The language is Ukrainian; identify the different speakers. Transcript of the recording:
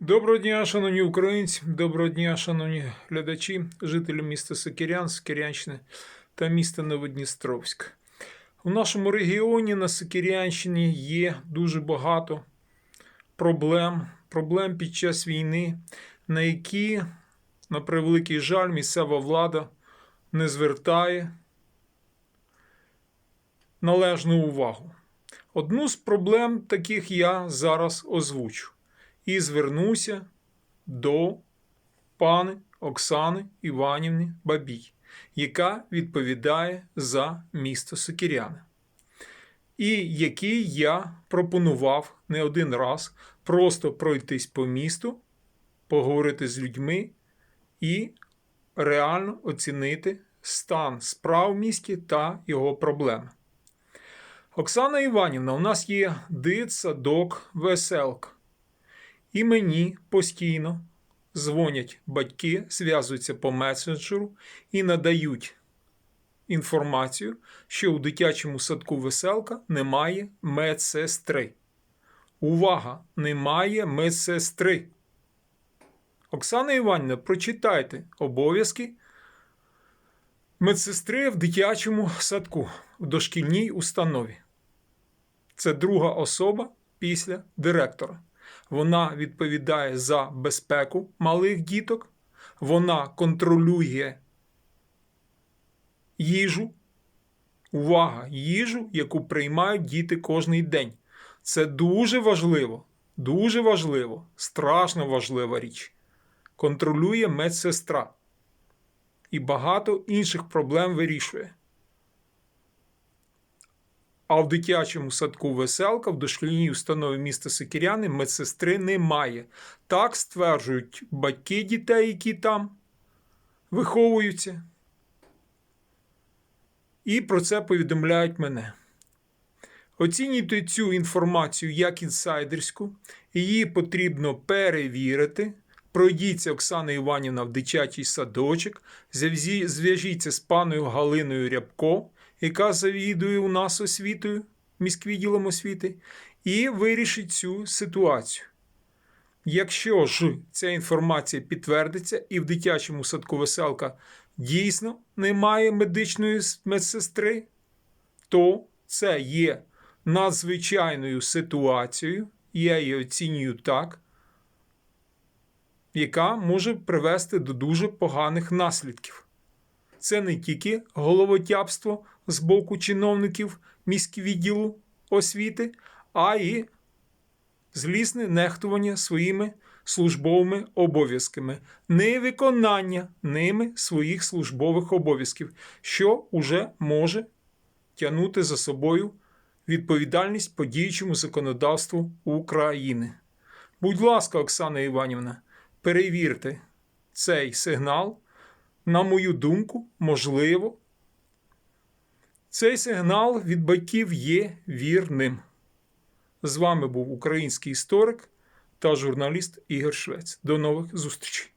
Speaker 1: Доброго дня, шановні українці, доброго дня, шановні глядачі, жителі міста Сокирян, Сокирянщини та міста Новодністровськ. У нашому регіоні на Сокирянщині є дуже багато проблем, проблем під час війни, на які, на превеликий жаль, місцева влада не звертає належну увагу. Одну з проблем таких я зараз озвучу і звернуся до пани Оксани Іванівни Бабій, яка відповідає за місто Сокиряни, і який я пропонував не один раз просто пройтись по місту, поговорити з людьми і реально оцінити стан справ в місті та його проблеми. Оксана Іванівна, у нас є дитсадок веселка. І мені постійно дзвонять батьки, зв'язуються по месенджеру і надають інформацію, що у дитячому садку веселка немає медсестри. Увага! Немає медсестри. Оксана Іванівна, прочитайте обов'язки медсестри в дитячому садку в дошкільній установі. Це друга особа після директора. Вона відповідає за безпеку малих діток, вона контролює їжу. Увага! Їжу, яку приймають діти кожний день. Це дуже важливо, дуже важливо, страшно важлива річ. Контролює медсестра. І багато інших проблем вирішує. А в дитячому садку веселка в дошкільній установі міста Сокиряни медсестри немає. Так стверджують батьки дітей, які там виховуються. І про це повідомляють мене. Оцінюйте цю інформацію як інсайдерську, її потрібно перевірити. Пройдіться Оксана Іванівна в дитячий садочок, зв'яжіться з паною Галиною Рябко, яка завідує у нас освітою, міськвідділом освіти, і вирішить цю ситуацію. Якщо ж ця інформація підтвердиться, і в дитячому садку веселка дійсно немає медичної медсестри, то це є надзвичайною ситуацією, я її оцінюю так, яка може привести до дуже поганих наслідків. Це не тільки головотяпство з боку чиновників міськвідділу освіти, а й злісне нехтування своїми службовими обов'язками, невиконання ними своїх службових обов'язків, що уже може тягнути за собою відповідальність по діючому законодавству України. Будь ласка, Оксана Іванівна, перевірте цей сигнал. На мою думку, можливо, цей сигнал від батьків є вірним. З вами був український історик та журналіст Ігор Швець. До нових зустрічей.